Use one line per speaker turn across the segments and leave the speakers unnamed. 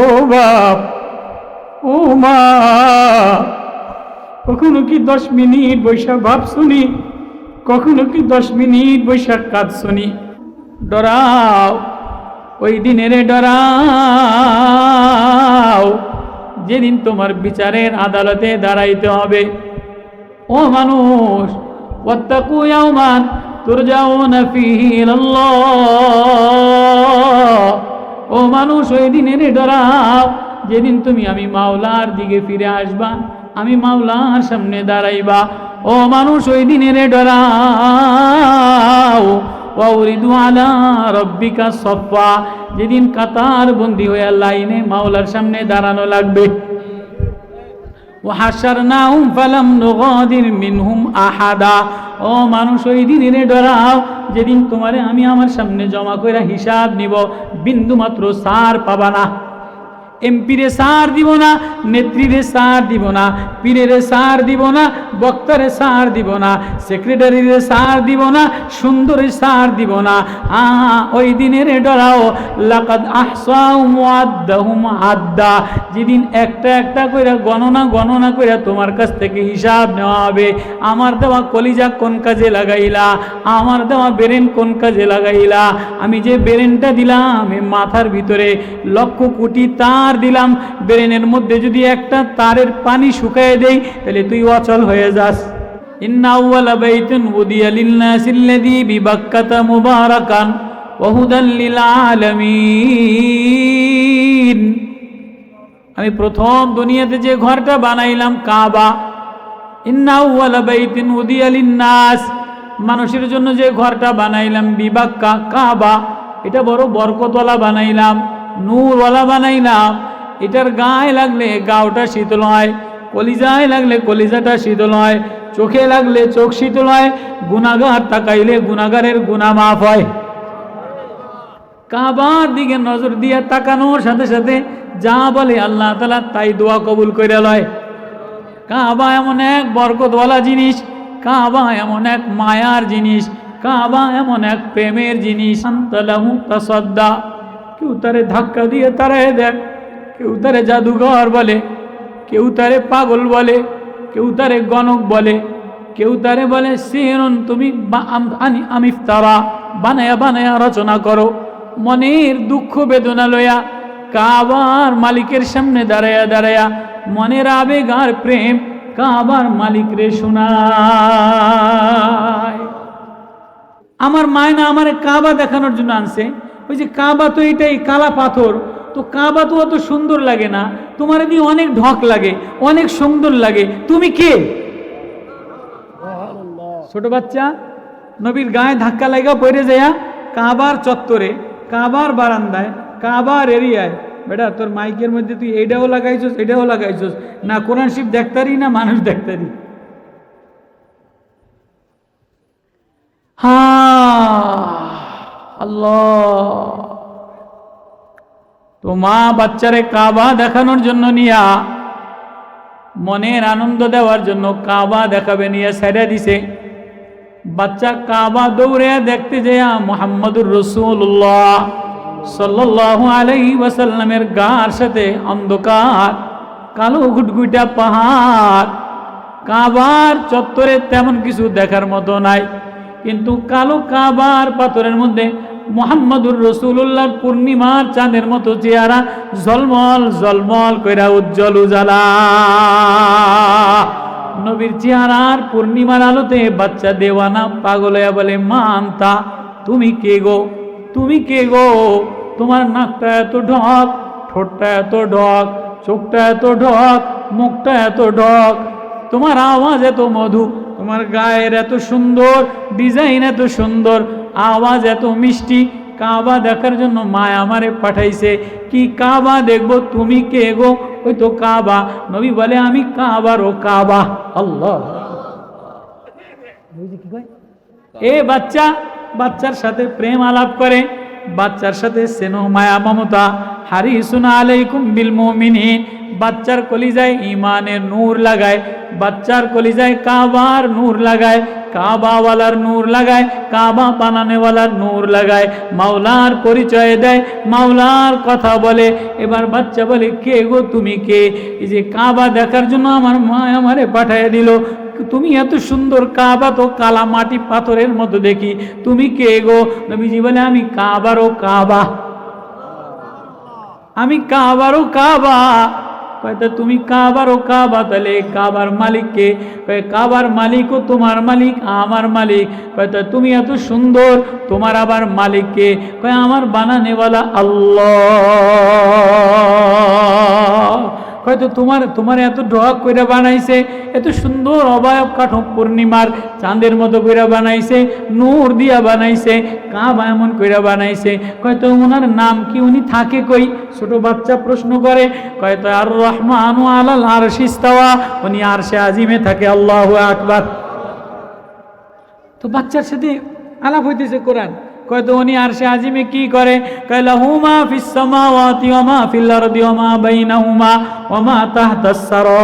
ও বাপ, ও মা, কখনো কি দশ মিনিট বৈশাখ ভাব শুনি? কখনো কি দশ মিনিট বৈশাখ কাজ শুনি? ডরাও, ওই দিনের ডরাও, যেদিন তোমার বিচারের আদালতে দাঁড়াইতে হবে। ও মানুষ, ওয়াত্তাকু ইয়াওমান তুরজাউনা ফীহি ইলাল্লাহ। ও মানুষ, ওই দিনের ডরাও। যেদিন তুমি আমি মাওলার দিকে ফিরে আসবা, আমি মাওলার সামনে দাঁড়াইবা। ও মানুষ, ওই দিনের ডরাও। রব্বিকা সফা যেদিন কাতার বন্দি হয়ে লাইনে মাওলার সামনে দাঁড়ানো লাগবে। ওয়াহাসারনাহুম ফালাম নুগাদির মিনহুম আহাদা ও মানুষ, ওই দিনে ডরাও। যেদিন তোমারে আমি আমার সামনে জমা কইরা হিসাব নিব বিন্দু মাত্র সার পাবা না। এমপিরে সার দিব না, নেত্রীরে সার দিব না, পীরেরে সার দিব না, বক্তারে সার দিব না, সেক্রেটারিরে সার দিব না, সুন্দরে সার দিব না। আ, ওই দিনের ডরাও। লাকাদ আহসাউ মুআদ্দাহুম আদ্দা। যেদিন একটা একটা কইরা গণনা গণনা কইরা তোমার কাছ থেকে হিসাব নেওয়া হবে। আমার দেওয়া কলিজা কোন কাজে লাগাইলা? আমার দেওয়া বেরেন কোন কাজে লাগাইলা? আমি যে বেরেনটা দিলাম মাথার ভিতরে লক্ষ কোটি তার দিলাম, বেরেনের মধ্যে যদি একটা তারের পানি শুকায় দেই তাহলে তুই অচল হয়ে যাস। আমি প্রথম দুনিয়াতে যে ঘরটা বানাইলাম, কাবা। লিন্নাস মানুষের জন্য যে ঘরটা বানাইলাম, বিবাক্কা, কাবা, এটা বড় বরকতলা বানাইলাম। নূরওয়ালা বানাইলাম। এটার গায়ে লাগলে গাওটা শীতল হয়, কলিজায় লাগলে কলিজাটা শীতল হয়, চোখে লাগলে চোখ শীতল হয় গুনাগার তাকাইলে গুনাগারের গুনা মাফ হয়। কাবার দিকে নজর দিয়ে তাকানোর সাথে সাথে যা বলে আল্লাহ তালা তাই দোয়া কবুল করে লয়। কাবা এমন এক বরকতওয়ালা জিনিস, কাবা এমন এক মায়ার জিনিস, কাবা এমন এক প্রেমের জিনিস। তাসদ্দা। কেউ তারে ধাক্কা দিয়ে তারাই দেখ কেউ তারে জাদুঘর বলে, কেউ তারে পাগল বলে, কেউ তারে গণক বলে, কেউ তারে বলে, সিরন, তুমি আম- আমিফতারা বানায়া বানায়া রচনা করো। মনের দুঃখ বেদনা লয়া কাবার মালিকের সামনে দাঁড়ায়া দাঁড়ায়া মনের আবেগ আর প্রেম কাবার মালিক রে শোনায়। আমার মায়না আমার কাবা দেখানোর জন্য আনছে। ওই যে কাবা তো এটাই কালা পাথর। তো কাবা তো অত সুন্দর লাগে না। তোমার দিয়ে অনেক ঢক লাগে অনেক সুন্দর লাগে। তুমি কে? ছোট বাচ্চা নবীর গায়ে ধাক্কা লাগা পড়ে যায় কাবার চত্বরে কাবার বারান্দায় কাবার এরিয়ায় বেটা তোর মাইকের মধ্যে তুই এটাও লাগাইছস এটাও লাগাইছস। না কোরআন শিব দেখতারি না মানুষ দেখতারি? হা আল্লাহ। তো মা বাচ্চারে কাবা দেখানোর জন্য নিয়া, মনের আনন্দ দেওয়ার জন্য কাবা দেখাবে নিয়ে সেরে দিছে। বাচ্চা কাবা দৌড়ে দেখতে যায় মোহাম্মদুর রসুল্লাহ সাল্লাল্লাহু আলাইহি ওয়াসাল্লামের গার সাথে অন্ধকার, কালো ঘুটঘুটা পাহাড়। কাবার চত্বরে তেমন কিছু দেখার মতো নাই। কিন্তু কালো কাবার পাথরের মধ্যে মোহাম্মদুর রসুল্লাহর পূর্ণিমার চাঁদের মতো চেহারা জলমল জলমল কইরা উজ্জ্বল উজালা। নবীর চেহারার পূর্ণিমার আলোতে বাচ্চা দেওয়ানা পাগল হইয়া বলে, মা আন্তা, তুমি কে গো? তুমি কে গো? তোমার নাকটা এত ঢক, ঠোঁটটা এত ঢক, চোখটা এত ঢক, মুখটা এত ঢক, তোমার আওয়াজ এত মধু তোমার গায়ের এত সুন্দর ডিজাইন এত সুন্দর আওয়াজ এত মিষ্টি কাবা দেখার জন্য মা আমারে পাঠাইছে। কি কাবা দেখব তুমি কে গো? ওই তো কাবা। নবী বলে আমি কাবার ও কাবা। আল্লাহ। এ বাচ্চা বাচ্চার সাথে প্রেম আলাপ করে। বাচ্চার সাথে স্নেহ মায়া, মমতা, হারিসুন আলাইকুম বিল মুমিনিন। বাচ্চার কলিজায় ইমানের নূর লাগায়, বাচ্চার কলিজায় কাবার নূর লাগায়, কাবাওয়ালার নূর লাগায়, কাবা বানানেওয়ালার নূর লাগায়। মাওলার পরিচয় দেয়, মাওলার কথা বলে। এবার বাচ্চা বলে, কে গো তুমি কে? এই যে কাবা দেখার জন্য আমার মা আমারে পাঠিয়ে দিল। তুমি এত সুন্দর কাবা তো কালা মাটি পাথরের মতো দেখি। তুমি কে গো? নবীজি বলে, আমি কাবারও কাবা। আমি কাবারও কাবা। কয়তো তুমি কাবারও কাবা? তাহলে কাবার মালিককে কয়, কাবার মালিকও তোমার মালিক, আমার মালিক। তুমি এত সুন্দর, তোমার আবার মালিককে কয়, আমার বানানেওয়ালা আল্লাহ। হয়তো তোমার তোমার এত ডক কইরা বানাইছে, এত সুন্দর অবায়ব কাঠক পূর্ণিমার চাঁদের মতো কইরা বানাইছে, নূর দিয়া বানাইছে, কাবা এমন কইরা বানাইছে। হয়তো ওনার নাম কি উনি থাকে কই? ছোট বাচ্চা প্রশ্ন করে কয়তো আর রহমানু আলাল আর শিস্তাওয়া উনি আর সে আজিমে থাকে, আল্লাহ আকবার। তো বাচ্চার সাথে আলাপ হইতেছে কোরআন। কয়তো উনি আর আজিমে কি করে? কয়লা হুমা ফিস সামাওয়াতি ওয়া মা ফিল আরদি ওয়া মা বাইনাহুমা ওয়া মা তাহতাস সারা।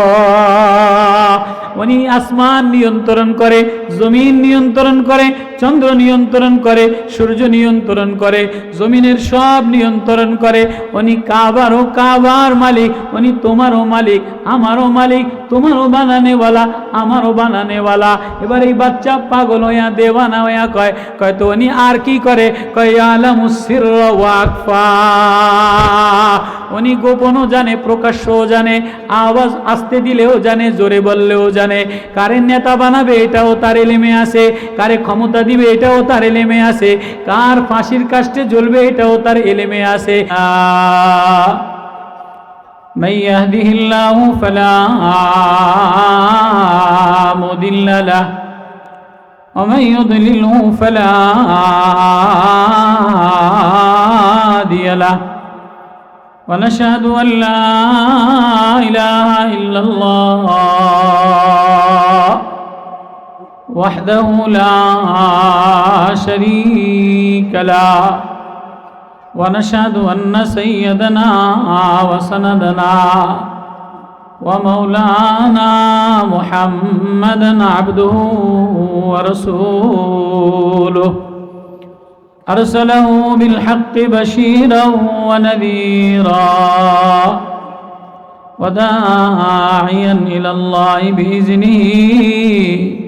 উনি আসমান নিয়ন্ত্রণ করে, জমিন নিয়ন্ত্রণ করে চন্দ্র নিয়ন্ত্রণ করে, সূর্য নিয়ন্ত্রণ করে, জমিনের সব নিয়ন্ত্রণ করে। উনি কাবারও কাবার মালিক, উনি তোমারও মালিক, আমারও মালিক, তোমারও বানানেওয়ালা, আমারও বানানেওয়ালা। এবার এই বাচ্চা পাগল হইয়া, দেওয়ানা হইয়া কয় কয় তো উনি আর কি করে? কয় আলামুসির ওয়াকফা উনি গোপনও জানে, প্রকাশ্যও জানে, আওয়াজ আসতে দিলেও জানে, জোরে বললেও জানে। কারে নেতা বানাবে, এটাও তার এলেমে আছে। কারে ক্ষমতা দিবে এটাও তার এলেমে আছে কার ফাঁসির কাষ্টে জ্বলবে এটাও তার এলেমে আছে আহ من يهده الله فلا مضل له ومن يضلله فلا هادي له ونشهد أن لا إله إلا الله وحده لا شريك له ونشهد أن سيدنا وسندنا ومولانا محمدا عبده ورسوله. أرسله بالحق بشيرا ونذيرا وداعيا إلى الله بإذنه.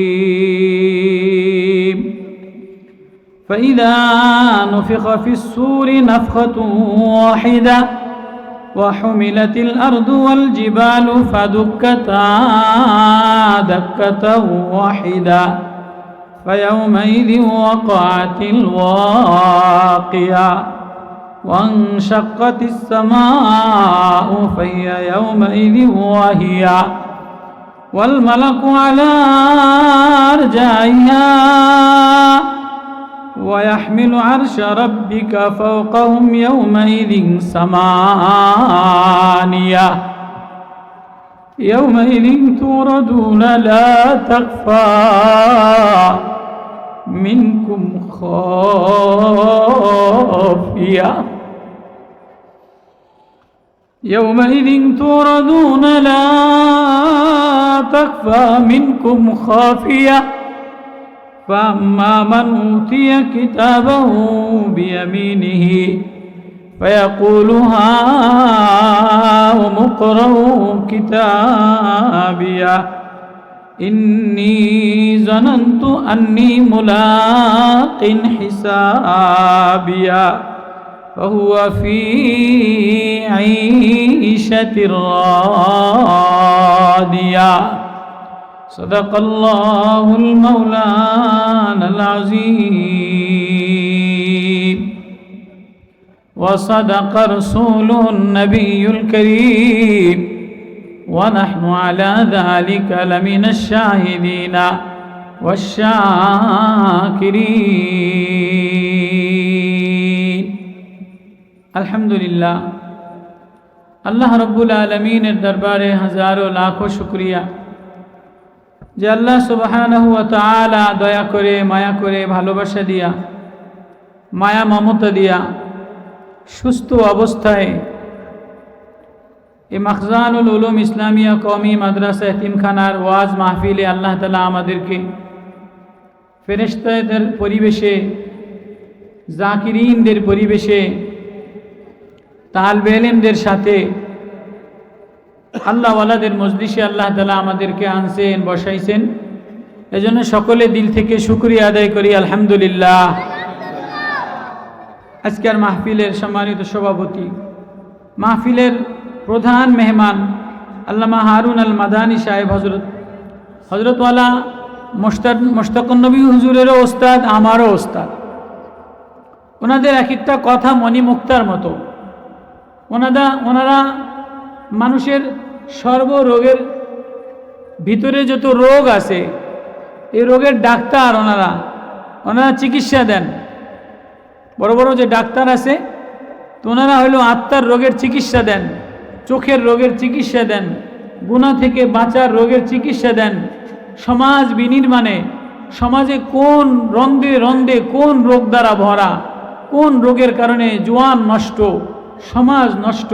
فإذا نفخ في السور نفخة واحدة وحملت الأرض والجبال فدكتا دكة واحدة فيومئذ وقعت الواقعة وانشقت السماء فهي يومئذ واهية والملك على أرجائها ويحمل عرش ربك فوقهم يومئذ ثمانية. يومئذ توردون لا تخفى منكم خافية. يومئذ توردون لا تخفى منكم خافية. فأما من أوتي كتابه بيمينه فيقول هاؤم اقرءوا كتابيه إني ظننت أني ملاق حسابيا فهو في عيشة راضية صدق الله المولانا العظيم وصدق رسوله النبي الكريم ونحن على ذلك لمن الشاهدين والشاكرين الحمد لله আল্লাহ রব্বুল আলমিনের দরবারে হাজারো লাখো শুক্রিয়া যে আল্লাহ সুবাহানহু দয়া করে, মায়া করে, ভালোবাসা দিয়া, মায়া মমতা দিয়া সুস্থ অবস্থায় এই মখজানুল উলুম ইসলামিয়া কমি মাদ্রাসা এতিমখানার ওয়াজ মাহফিলে আল্লাহ তালা আমাদেরকে ফেরেশতাদের পরিবেশে, জাকিরিনদের পরিবেশে তালবে এলেমদের সাথে আল্লাহওয়ালাদের মজলিসে আল্লাহ তালা আমাদেরকে আনছেন, বসাইছেন। এজন্য সকলে দিল থেকে শুক্রিয়া আদায় করি, আলহামদুলিল্লাহ। আজকের মাহফিলের সম্মানিত সভাপতি, মাহফিলের প্রধান মেহমান আল্লামা হারুন আল মাদানী সাহেব হজরত হজরতওয়ালা মোস্তাদ মোস্তাকনবী হুজুরেরও ওস্তাদ, আমারও ওস্তাদ। ওনাদের এক একটা কথা মণিমুক্তার মতো। ওনারা ওনারা মানুষের সর্বরোগের ভিতরে যত রোগ আছে, এই রোগের ডাক্তার ওনারা ওনারা চিকিৎসা দেন। বড় বড় যে ডাক্তার আছে, তো ওনারা হলো আত্মার রোগের চিকিৎসা দেন, চোখের রোগের চিকিৎসা দেন, গুণা থেকে বাঁচার রোগের চিকিৎসা দেন। সমাজ বিনির্মাণে, সমাজে কোন রন্দে রন্দে কোন রোগ দ্বারা ভরা, কোন রোগের কারণে জোয়ান নষ্ট, সমাজ নষ্ট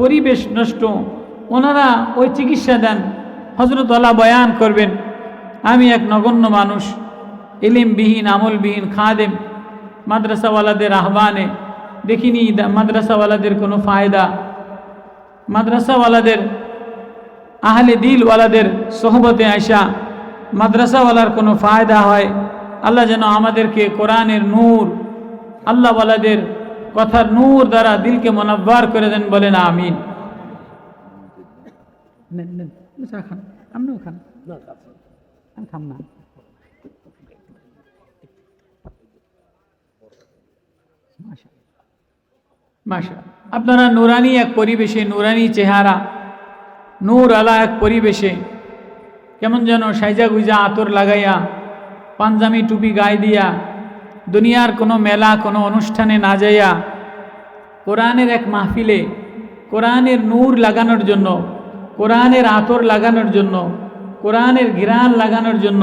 পরিবেশ নষ্ট, ওনারা ওই চিকিৎসা দেন। হজরতলা বয়ান করবেন, আমি এক নগণ্য মানুষ এলিমবিহীন আমলবিহীন, খাদেম। মাদ্রাসাওয়ালাদের আহ্বানে দেখিনি, মাদ্রাসাওয়ালাদের কোনো ফায়দা। মাদ্রাসাওয়ালাদের, আহলে দিলওয়ালাদের সোহবতে আসা মাদ্রাসাওয়ালার কোনো ফায়দা হয়। আল্লাহ যেন আমাদেরকে কোরআনের নূর, আল্লাহওয়ালাদের কথার নূর দ্বারা দিলকে মনাব্বার করে দেন বলেন আমিন খান। আপনিও খান। আমি খাম না মাশা আপনারা নুরানি এক পরিবেশে নুরানি চেহারা নূর আলা এক পরিবেশে কেমন যেন সাইজা গুইজা আতর লাগাইয়া পাঞ্জামি টুপি গায়ে দিয়া দুনিয়ার কোনো মেলা, কোনো অনুষ্ঠানে না যাইয়া কোরআনের এক মাহফিলে, কোরআনের নূর লাগানোর জন্য, কোরআনের আতর লাগানোর জন্য, কোরআনের ঘিরান লাগানোর জন্য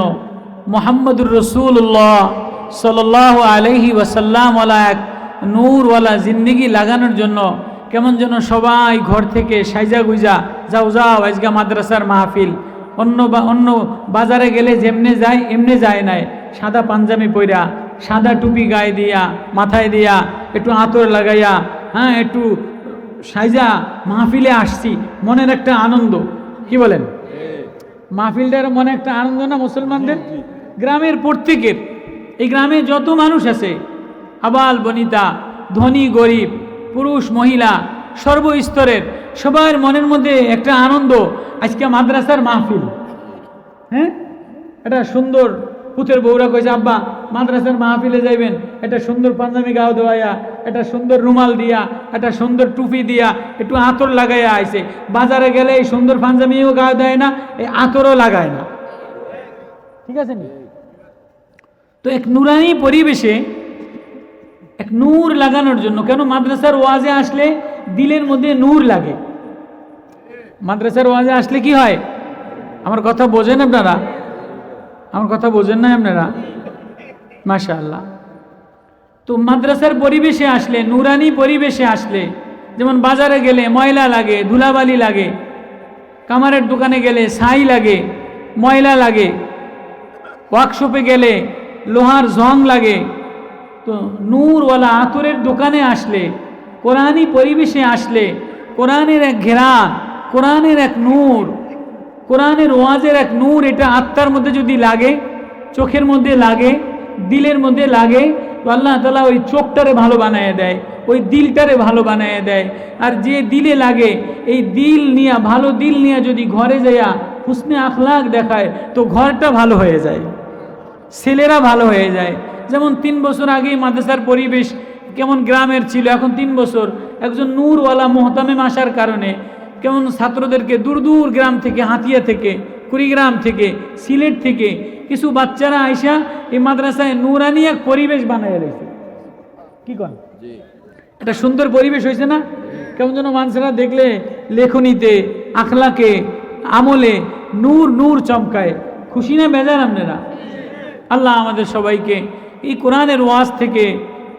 মোহাম্মদুর রসুল্লাহ সাল্লাহ আলহি ওয়াসাল্লামওয়ালা এক নূরওয়ালা জিন্দিগি লাগানোর জন্য কেমন যেন সবাই ঘর থেকে সাইজা গুইজা, যাও যাও আজকে মাদ্রাসার মাহফিল। অন্য বা, অন্য বাজারে গেলে যেমনে যায়, এমনে যায় নাই। সাদা পাঞ্জাবি পইরা সাদা টুপি গায়ে দিয়া মাথায় দিয়া একটু আতর লাগাইয়া হ্যাঁ একটু সাইজা মাহফিলে আসছি মনের একটা আনন্দ। কি বলেন? মাহফিলটার মনে একটা আনন্দ না মুসলমানদের? গ্রামের প্রত্যেকের। এই গ্রামে যত মানুষ আছে আবাল বনিতা ধনী গরিব পুরুষ মহিলা সর্বস্তরের সবার মনের মধ্যে একটা আনন্দ আজকে মাদ্রাসার মাহফিল। হ্যাঁ? একটা সুন্দর পুতের বউরা কইছে আব্বা মাদ্রাসার মাহফিলে যাইবেন এটা সুন্দর পাঞ্জাবি গাও দেওয়াইয়া এটা সুন্দর রুমাল দিয়া এটা সুন্দর টুপি দিয়া, একটু আতর লাগাইয়া আইছে। বাজারে গেলে এই সুন্দর পাঞ্জাবিও গাও দেয় না, এই আতরও লাগায় না। ঠিক আছে নি? তো এক নুরানি পরিবেশে এক নূর লাগানোর জন্য, কেন মাদ্রাসার ওয়াজে আসলে দিলের মধ্যে নূর লাগে? মাদ্রাসার ওয়াজে আসলে কি হয়? আমার কথা বোঝেন আপনারা? আমার কথা বোঝেন না আপনারা? মাশা আল্লাহ তো মাদ্রাসার পরিবেশে আসলে, নুরানি পরিবেশে আসলে, যেমন বাজারে গেলে ময়লা লাগে, ধুলাবালি লাগে কামারের দোকানে গেলে ছাই লাগে, ময়লা লাগে, ওয়ার্কশপে গেলে লোহার জং লাগে, তো নূরওয়ালা আতরের দোকানে আসলে, কোরআনই পরিবেশে আসলে, কোরআনের এক ঘেরা, কোরআনের এক নূর, কোরআনের ওয়াজের এক নূর এটা আত্মার মধ্যে যদি লাগে, চোখের মধ্যে লাগে দিলের মধ্যে লাগে। তো আল্লাহ তালা ওই চোখটারে ভালো বানায় দেয়, ওই দিলটারে ভালো বানায় দেয়। আর যে দিলে লাগে, এই দিল নিয়া, ভালো দিল নিয়ে যদি ঘরে যাইয়া হুসনে আখলাক দেখায়, তো ঘরটা ভালো হয়ে যায়। ছেলেরা ভালো হয়ে যায়। যেমন তিন বছর আগে মাদ্রাসার পরিবেশ কেমন গ্রামের ছিল, এখন তিন বছর। একজন নূরওয়ালা মোহতামেম আসার কারণে কেমন ছাত্রদেরকে দূর দূর গ্রাম থেকে, হাতিয়া থেকে, কুড়িগ্রাম থেকে, সিলেট থেকে কিছু বাচ্চারা আইসা এই মাদ্রাসায় নুরানি এক পরিবেশ বানাইয়া রয়েছে কি কন? একটা সুন্দর পরিবেশ হয়েছে না? কেমন যেন মানুষেরা দেখলে লেখনীতে আখলাকে আমলে নূর নূর চমকায়। খুশি না বেজার আপনারা? আল্লাহ আমাদের সবাইকে এই কোরআনের ওয়াজ থেকে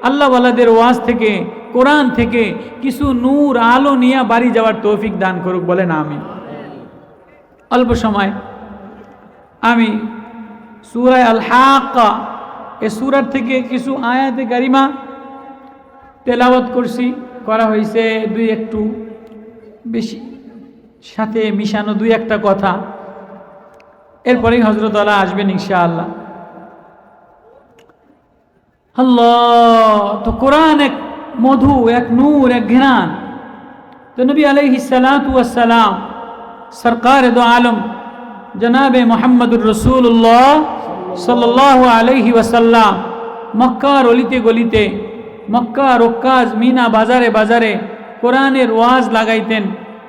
আল্লাহওয়ালাদের ওয়াজ থেকে কোরআন থেকে কিছু নূর আলো নিয়ে বাড়ি যাওয়ার তৌফিক দান করুক বলেন আমি অল্প সময় আমি সুরায় আল এ সুরার থেকে কিছু আয়াতে গারিমা তেলাওয়াত করছি, করা হয়েছে দুই একটু বেশি, সাথে মিশানো দুই একটা কথা। এরপরেই হজরত আল্লাহ আসবেন ইনশাআল্লাহ। আল্লাহ, তো কোরআন এক মধু, এক নূর, এক ঘ্রাণ। তো নবী আলাইহি সালাম, সরকার দো আলম, জনাব মোহাম্মদুর রসুল্লাহ সাল্লাহ আলহি ওয়াসাল্লাম মক্কার অলিতে গলিতে মক্কা রক্কাজ মিনা বাজারে বাজারে কোরআনের ওয়াজ লাগাইতেন,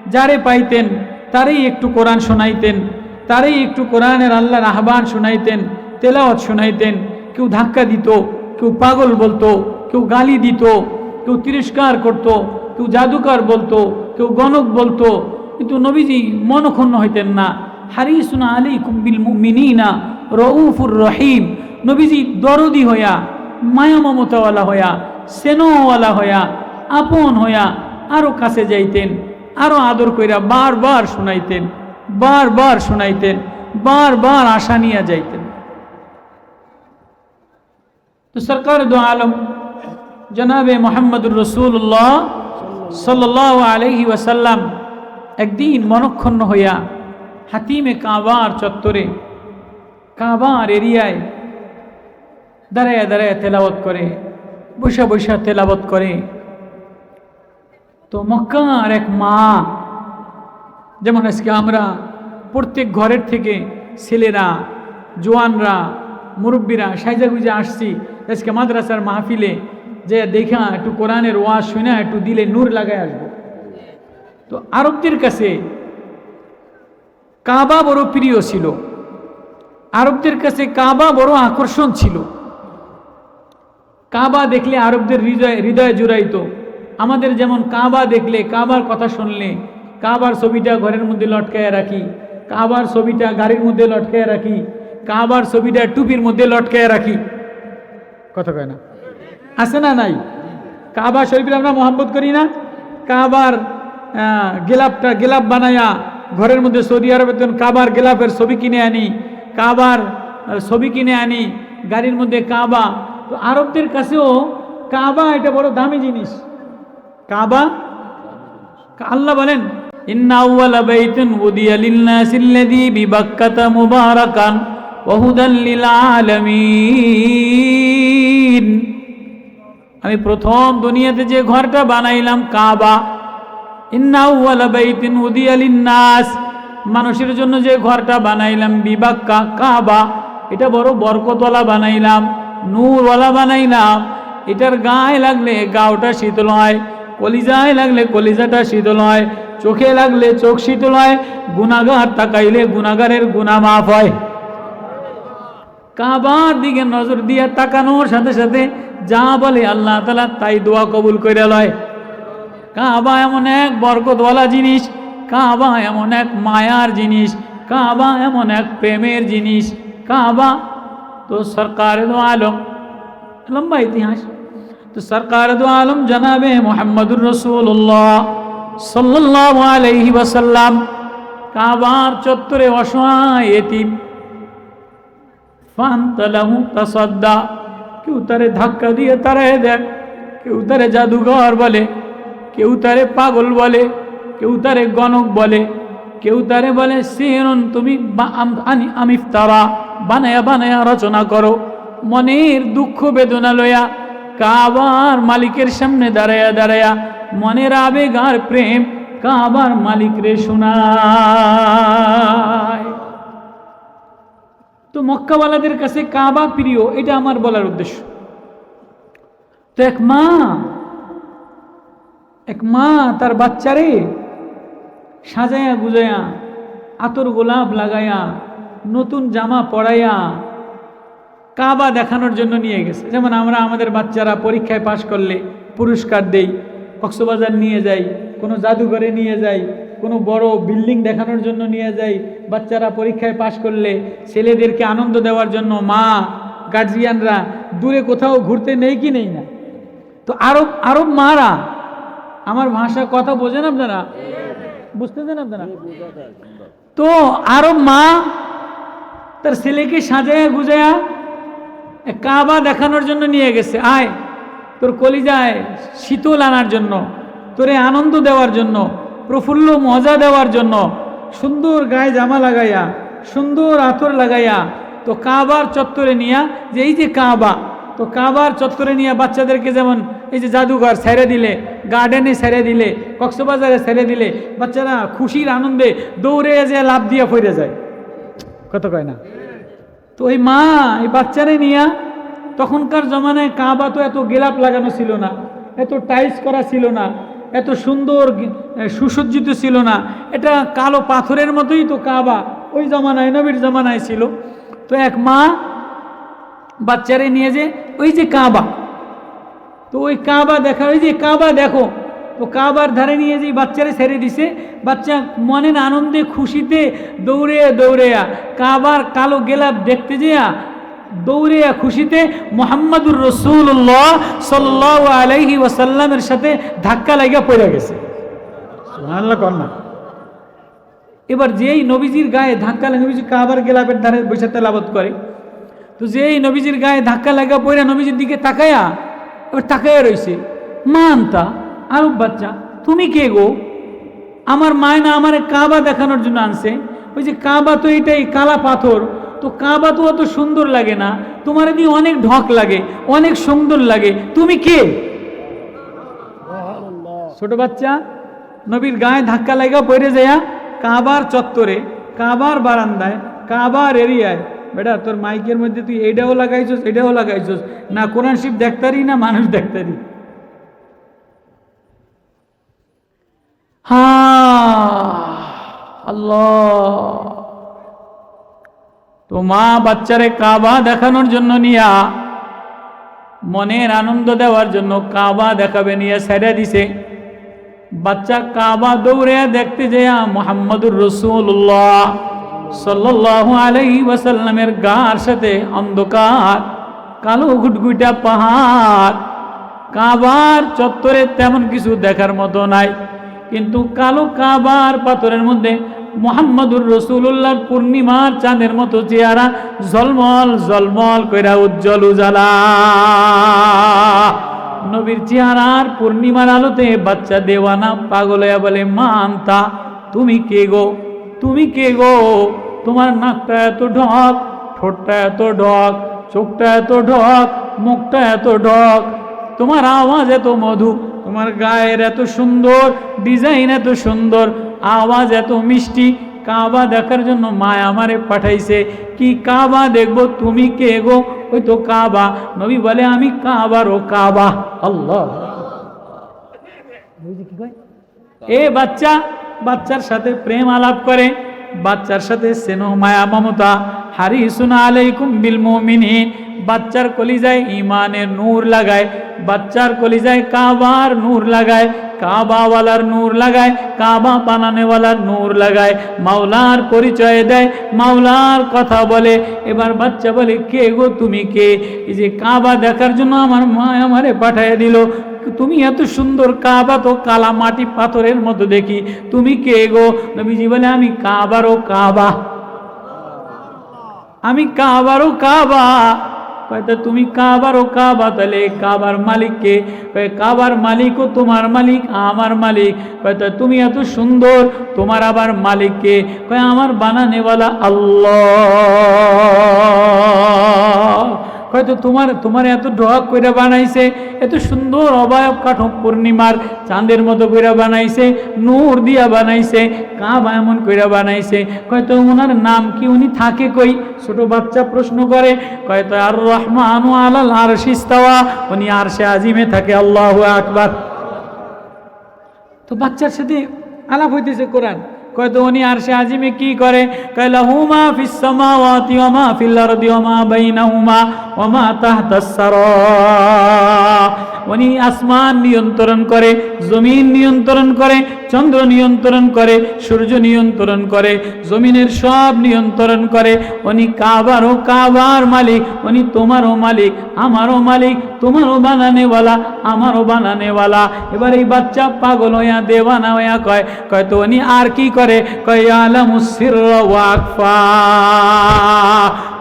যারে পাইতেন, তারই একটু কোরআন শোনাইতেন, তারই একটু কোরআনের আল্লাহর আহ্বান শোনাইতেন, তেলাওয়াত শোনাইতেন, কেউ ধাক্কা দিত, কেউ পাগল বলতো, কেউ গালি দিত, কেউ তিরস্কার করত, কেউ জাদুকার বলতো, কেউ গণক বলতো, কিন্তু নবীজি মনক্ষুণ্ণ হইতেন না। হারিসুনা আলী কুম্বিল মিনিনা রউফুর রহিম। নবীজি দরদি হইয়া মায়া মমতাওয়ালা হইয়া, সেনোওয়ালা হইয়া, আপন হইয়া আরও কাছে যাইতেন, আরও আদর কইরা বারবার শোনাইতেন বারবার শোনাইতেন, বারবার আশা নিয়ে যাইতেন। তো সরকার দো আলম, জনাবে মোহাম্মদুর রসুল্লাহ সাল্লাহ আলহি ওয়াসাল্লাম একদিন মনক্ষণ্ণ হইয়া হাতিমে কাবার চত্বরে, কাবার এরিয়ায় দাঁড়ায় দাঁড়ায় তেলাবত করে বৈশা বৈশা তেলাবত করে। তো মক্কার এক মা, যেমন আজকে আমরা প্রত্যেক ঘরের থেকে ছেলেরা, জোয়ানরা, মুরব্বীরা সাইজা গুজা আসছি, আজকে মাদ্রাসার মাহফিলে যে দেখা, একটু কোরআনের ওয়াজ শুনে একটু দিলে নূর লাগায় আসব। তো আরবদের কাছে কাবা বড় প্রিয় ছিল। আরবদের কাছে কাবা বড় আকর্ষণ ছিল। কাবা দেখলে আরবদের হৃদয় হৃদয় জুড়াইত। আমাদের যেমন কাবা দেখলে, কাবার কথা শুনলে, কাবার ছবিটা ঘরের মধ্যে লটকায় রাখি, কাবার ছবিটা গাড়ির মধ্যে লটকায় রাখি, কাবার ছবিটা টুপির মধ্যে লটকায় রাখি। কথা কয় না? আছে না নাই? কাবা শরীফের আমরা মোহাম্মত করি না? কাবার গেলাপটা, গেলাপ বানায়া ঘরের মধ্যে সৌদি আরবের জন্য কাবার গেলাপের ছবি কিনে আনি, কাবার ছবি কিনে আনি, গাড়ির মধ্যে কাবা। তো আরবদের কাছেও কাবা এটা বড় দামি জিনিস। কাবা? আল্লাহ বলেন আমি প্রথম দুনিয়াতে যে ঘরটা বানাইলাম, কাবা লিন-নাস। মানুষের জন্য যে ঘরটা বানাইলাম বিবাক্কা কাবা, এটা বড় বরকতওয়ালা বানাইলাম, নূরওয়ালা বানাইলাম। এটার গায়ে লাগলে গাওটা শীতল হয়, কলিজায় লাগলে কলিজাটা শীতল হয়, চোখে লাগলে চোখ শীতল হয় গুনাগার তাকাইলে গুনাগারের গুনা মাফ হয়। কাবার দিকে নজর দিয়ে তাকানোর সাথে সাথে যা বলে আল্লাহ তালা তাই দোয়া কবুল করে লয়। কাবা এমন এক বরকতওয়ালা জিনিস, কাবা এমন এক মায়ার জিনিস, কাবা এমন এক প্রেমের জিনিস, কাবা তো সরকার দো আলম, লম্বা ইতিহাস। তো সরকার দো আলম জানাবে মোহাম্মদুর রসুল্লাহ সাল্লাহ আলহি ওয়াসাল্লাম, কাবার চত্বরে অসহায় এতিম। ফান্তালাহু তাসাদ্দা, কেউ তারে ধাক্কা দিয়ে তারাই দেখ কেউ তারে জাদুঘর বলে। কেউ তারে পাগল বলে, কেউ তারে গণক বলে, কেউ তারে বলে সিরন তুমি আমিফ তারা বানায়া বানায়া রচনা করো। মনের দুঃখ বেদনা লয়া কাবার মালিকের সামনে দাঁড়ায়া দাঁড়ায়া মনের আবেগ আর প্রেম কাবার মালিক রে তো মক্কাওয়ালাদের কাছে কাবা প্রিয়, এটা আমার বলার উদ্দেশ্য। তো এক মা এক মা তার বাচ্চারে সাজায়া গুজায়া, আতর গোলাপ লাগায়া, নতুন জামা পরাইয়া কাবা দেখানোর জন্য নিয়ে গেছে। যেমন আমরা আমাদের বাচ্চারা পরীক্ষায় পাশ করলে পুরস্কার দেই, কক্সবাজার নিয়ে যাই, কোনো জাদুঘরে নিয়ে যাই, কোনো বড় বিল্ডিং দেখানোর জন্য নিয়ে যাই, বাচ্চারা পরীক্ষায় পাশ করলে ছেলেদেরকে আনন্দ দেওয়ার জন্য মা গার্জিয়ানরা দূরে কোথাও ঘুরতে নেই কি নেই না? তো আরব আরব মারা আমার ভাষা কথা বোঝেন আপনারা? বুঝতেছেন আপনারা? তো আরব মা তার ছেলেকে সাজায়া গুজায়া কাবা দেখানোর জন্য নিয়ে গেছে। আয় তোর কলিজায় শীতল আনার জন্য তোরে আনন্দ দেওয়ার জন্য প্রফুল্ল মজা দেওয়ার জন্য সুন্দর গায়ে জামা লাগাইয়া সুন্দর আতর লাগাইয়া তো কাবার চত্বরে নিয়া যে এই যে কাবা তো কাবার চত্বরে নিয়ে বাচ্চাদেরকে যেমন এই যে জাদুঘর ছেড়ে দিলে গার্ডেনে ছেড়ে দিলে, কক্সবাজারে ছেড়ে দিলে, বাচ্চারা খুশির আনন্দে দৌড়ে যে লাভ দিয়ে ফিরে যায়। কত কয় না? তো ওই মা, এই বাচ্চারে নিয়া তখনকার জমানায় কাবা তো এত গেলাপ লাগানো ছিল না, এত টাইলস করা ছিল না, এত সুন্দর সুসজ্জিত ছিল না। এটা কালো পাথরের মতোই তো কাবা ওই জমানায়, নবীর জমানায় ছিল। তো এক মা বাচ্চারে নিয়ে যে ওই যে কাবা তো ওই কাবা দেখা, ওই যে কাবা দেখো, তো কাবার ধারে নিয়ে যে বাচ্চারা ছেড়ে দিছে, বাচ্চা মনের আনন্দে, খুশিতে দৌড়ে দৌড়ে কাবার কালো গেলাপ দেখতে যেয়া, দৌড়ে খুশিতে মোহাম্মদুর রসুল্লাহ সাল্লাহ আলাইহি ওয়াসাল্লামের সাথে ধাক্কা লাগিয়া পড়ে গেছে। কন্যা এবার যেই নবীজির গায়ে ধাক্কা লাগে, নবীজি কাবার গেলাপের ধারে বসে তেলাবত করে, তো যেই নবীজির গায়ে ধাক্কা লাগা পড়ে, নবীজির দিকে তাকায়া এবার তাকায়া রয়েছে মা আনতা আরব বাচ্চা তুমি কে গো? আমার মায় না আমার কাবা দেখানোর জন্য আনছে। ওই যে কাবা তো এটাই কালা পাথর। তো কাবা তো অত সুন্দর লাগে না। তোমার দিয়ে অনেক ঢক লাগে অনেক সুন্দর লাগে। তুমি কে? ছোট বাচ্চা নবীর গায়ে ধাক্কা লাগা পড়ে যায় কাবার চত্বরে কাবার বারান্দায় কাবার এরিয়ায় বেটা, তোর মাইকের মধ্যে তুই এটাও লাগাইছস এটাও লাগাইছস। না কোরআন শিব দেখতারি, না মানুষ দেখতারি? হা, আল্লাহ। তো মা বাচ্চারে কাবা দেখানোর জন্য নিয়া, মনের আনন্দ দেওয়ার জন্য কাবা দেখাবে নিয়ে ছেড়ে দিছে। বাচ্চা কাবা দৌড়ে দেখতে যায় মোহাম্মদুর রসুল্লাহ সাল্লাল্লাহু আলাইহি ওয়াসাল্লামের গার সাথে অন্ধকার, কালো ঘুটঘুটা পাহাড়, কাবার চত্বরে তেমন কিছু দেখার মতো নাই। কিন্তু কালো কাবার পাথরের মধ্যে মোহাম্মদুর রসুল্লাহর পূর্ণিমার চাঁদের মতো চেহারা জলমল জলমল কইরা উজ্জ্বল উজালা। নবীর চেহারার পূর্ণিমার আলোতে বাচ্চা দেওয়ানা পাগল হইয়া বলে মানতা তুমি কে গো? তুমি কে গো? তোমার নাকটা এত ঢক ঠোঁটটা এত ঢক চোখটা এত ঢক মুখটা এত ঢক। তোমার আওয়াজ এত মধু তোমার গায়ের এত সুন্দর ডিজাইন এত সুন্দর আওয়াজ এত মিষ্টি। কাবা দেখার জন্য মায় আমারে পাঠাইছে। কি কাবা দেখব তুমি কে গো? ওই তো কাবা। নবী বলে আমি কাবার ও কাবা। আল্লাহ। এ বাচ্চা বাচ্চার সাথে প্রেম আলাপ করে, বাচ্চার সাথে স্নেহ মায়া, মমতা। হারিসুনা আলাইকুম বিল মুমিনিন। বাচ্চার কলিজায় ইমানের নূর লাগায়, বাচ্চার কলিজায় কাবার নূর লাগায়, কাবাওয়ালার নূর লাগায়, কাবা বানানেওয়ালার নূর লাগায়। মাওলার পরিচয় দেয়, মাওলার কথা বলে। এবার বাচ্চা বলে, কে গো তুমি কে? এই যে কাবা দেখার জন্য আমার মা আমারে পাঠিয়ে দিল। তুমি এত সুন্দর কাবা তো কালা মাটি পাথরের মতো দেখি। তুমি কে গো? নবীজি বলে, আমি কাবারও কাবা। আমি কাবারও কাবা। তুমি কাবারও কাবা? তাহলে কাবার মালিককে কয়, কাবার মালিকও তোমার মালিক, আমার মালিক। তুমি এত সুন্দর, তোমার আবার মালিককে কয়, আমার বানানেওয়ালা আল্লাহ। হয়তো তোমার তোমার এত ডক কইরা বানাইছে, এত সুন্দর অবায়ব কাঠো পূর্ণিমার চাঁদের মতো কইরা বানাইছে, নূর দিয়া বানাইছে, কাবা এমন কইরা বানাইছে। হয়তো ওনার নাম কি উনি থাকে কই? ছোট বাচ্চা প্রশ্ন করে কয়তো আর রহমান আলাল আর শিস্তাওয়া উনি আর সে আজিমে থাকে, আল্লাহ আকবার। তো বাচ্চার সাথে আলাপ হইতেছে কোরআন। কয় উনি আজিমে কি করে? ফিস সামাওয়াতি ওয়া মা ফিল আরদি ওয়া মা বাইনাহুমা ওয়া মা তাহতাস সারা। উনি আসমান নিয়ন্ত্রণ করে, জমিন নিয়ন্ত্রণ করে, চন্দ্র নিয়ন্ত্রণ করে, সূর্য নিয়ন্ত্রণ করে, জমিনের সব নিয়ন্ত্রণ করে। উনি কাবারও কাবার মালিক, উনি তোমারও মালিক, আমারও মালিক, তোমারও বানানেওয়ালা, আমারও বানানেওয়ালা। এবার এই বাচ্চা পাগল হইয়া, দেওয়ানা হইয়া কয় কয় তো উনি আর কি করে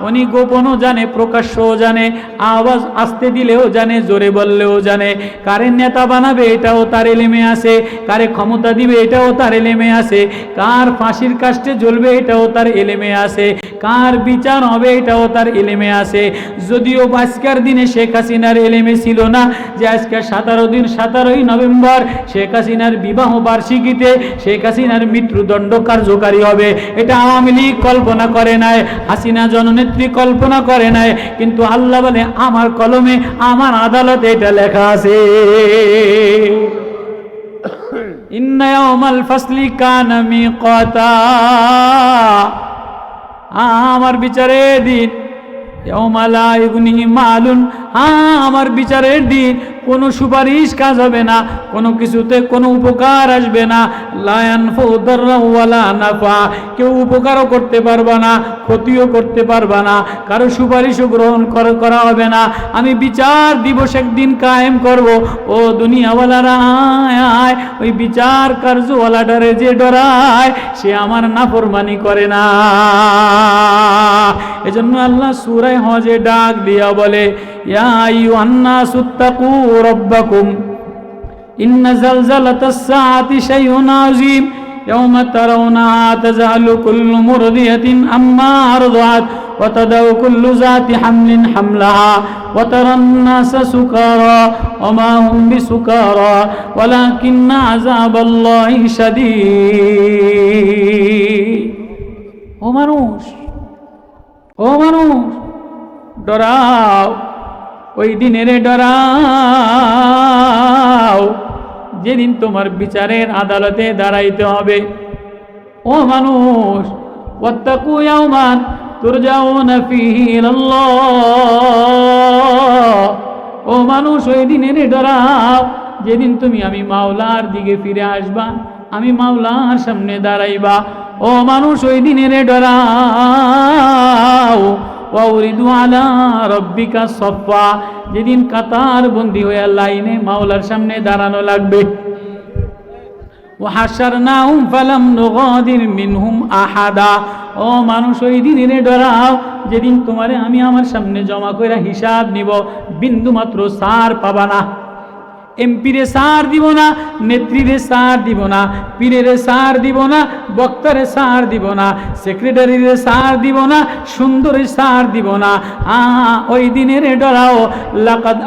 উনি গোপনও জানে, প্রকাশ্যও জানে, আওয়াজ আসতে দিলেও জানে, জোরে বললেও জানে। কারের নেতা বানাবে এটাও তার এলেমে আসে কারে ক্ষমতা দিবে এটাও তার এলেমে আসে কার ফাঁসির কাস্টে জ্বলবে এটাও তার এলেমে আছে। কার বিচার হবে এটাও তার এলেমে আছে। যদিও আজকের দিনে শেখ হাসিনার এলেমে ছিল না, যে আজকে সতেরো দিন, সতেরোই নভেম্বর শেখ হাসিনার বিবাহ বার্ষিকীতে শেখ হাসিনার মৃত্যুদণ্ড কার্যকারী হবে। এটা আওয়ামী লীগ কল্পনা করে নাই, হাসিনা জননেত্রী কল্পনা করে নাই, কিন্তু আল্লাহ বলে, আমার কলমে, আমার আদালতে এটা লেখা আছে। ইন্না ইয়াউমাল ফাসলি কানা মিকাতা। আমার বিচারে দিন। মালুন হ্যাঁ আমার বিচারের দিন। কোনো সুপারিশ কাজ হবে না, কোনো কিছুতে কোনো উপকার আসবে না। লায়ান ওয়ালা নাফা কেউ উপকারও করতে পারবা না, ক্ষতিও করতে পারবা না, কারও সুপারিশও গ্রহণ করা হবে না। আমি বিচার দিবস একদিন কায়েম করব। ও দুনিয়াওয়ালারা, আয় ওই বিচার কার্যওয়ালা কার্যওয়ালাটারে যে ডরায়, সে আমার নাফরমানি করে না। এজন্য আল্লাহ সুরায় হজে ডাক দিয়া বলে, ইয়া আইয়ুহান্নাসু তাকু রাব্বাকুম إن زلزلة الساعة شيء عظيم يوم ترونها تزعل كل مرضية أما أرضعت وتدع كل ذات حمل حملها وترى الناس سكارى وما هم بسكارى ولكن عذاب الله شديد ও মানুষ ও মানুষ ডরাও ওই দিনের ডরাও। যেদিন তোমার বিচারের আদালতে দাঁড়াইতে হবে। ও মানুষ, ওয়াত্তাকু ইয়াওমান তুরজাউনা ফীহি ও মানুষ, ওই দিনের ডরাও। যেদিন তুমি আমি মাওলার দিকে ফিরে আসবা, আমি মাওলার সামনে দাঁড়াইবা। ও মানুষ, ওই দিনের ডরাও। ওয়াউরিদু আলা রব্বিকা সফা যেদিন কাতার বন্দি হয়ে লাইনে মাওলার সামনে দাঁড়ানো লাগবে। ওয়াহাসারনাহুম ফালাম নুগাদির মিনহুম আহাদা। ও মানুষ, ওই দিনে ডরাও, যেদিন তোমারে আমি আমার সামনে জমা করে হিসাব নিব। বিন্দু মাত্র সার পাবা না। এমপিরে সার দিব না, নেত্রীরে সার দিব না, পীরেরে সার দিব না, বক্তারে সার দিব না, সেক্রেটারিরে সার দিব না, সুন্দরে সার দিব না। আ, ওই দিনের ডরাও। লাকাদ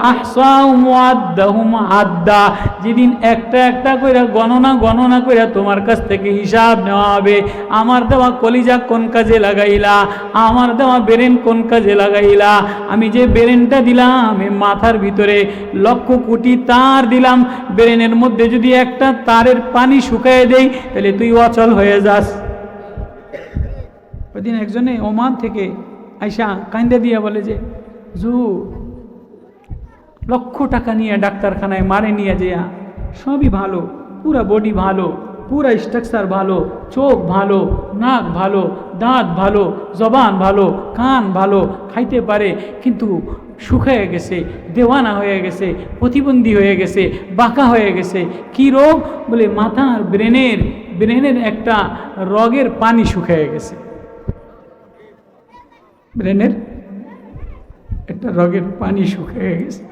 ওয়াদ্দাহুম আদ্দা। যেদিন একটা একটা কইরা গণনা গণনা কইরা তোমার কাছ থেকে হিসাব নেওয়া হবে। আমার দেওয়া কলিজা কোন কাজে লাগাইলা? আমার দেওয়া বেরেন কোন কাজে লাগাইলা? আমি যে বেরেনটা দিলাম মাথার ভিতরে লক্ষ কোটি তার দিলাম, বেরেনের মধ্যে যদি একটা তারের পানি শুকায় দেই তাহলে তুই অচল হয়ে যাস। ওইদিন একজনে ওমান থেকে আইসা কান্দে দিয়া বলে যে জু লক্ষ টাকা নিয়ে ডাক্তারখানায় মারে নিয়ে যেয়া। সবই ভালো, পুরা বডি ভালো, পুরা স্ট্রাকচার ভালো, চোখ ভালো, নাক ভালো, দাঁত ভালো, জবান ভালো, কান ভালো, খাইতে পারে, কিন্তু শুকায় গেছে, দেওয়ানা হয়ে গেছে, প্রতিবন্ধী হয়ে গেছে, বাঁকা হয়ে গেছে। কি রোগ? বলে মাথার ব্রেনের ব্রেনের একটা রগের পানি শুকিয়ে গেছে। ব্রেনের একটা রগের পানি শুকিয়ে গেছে।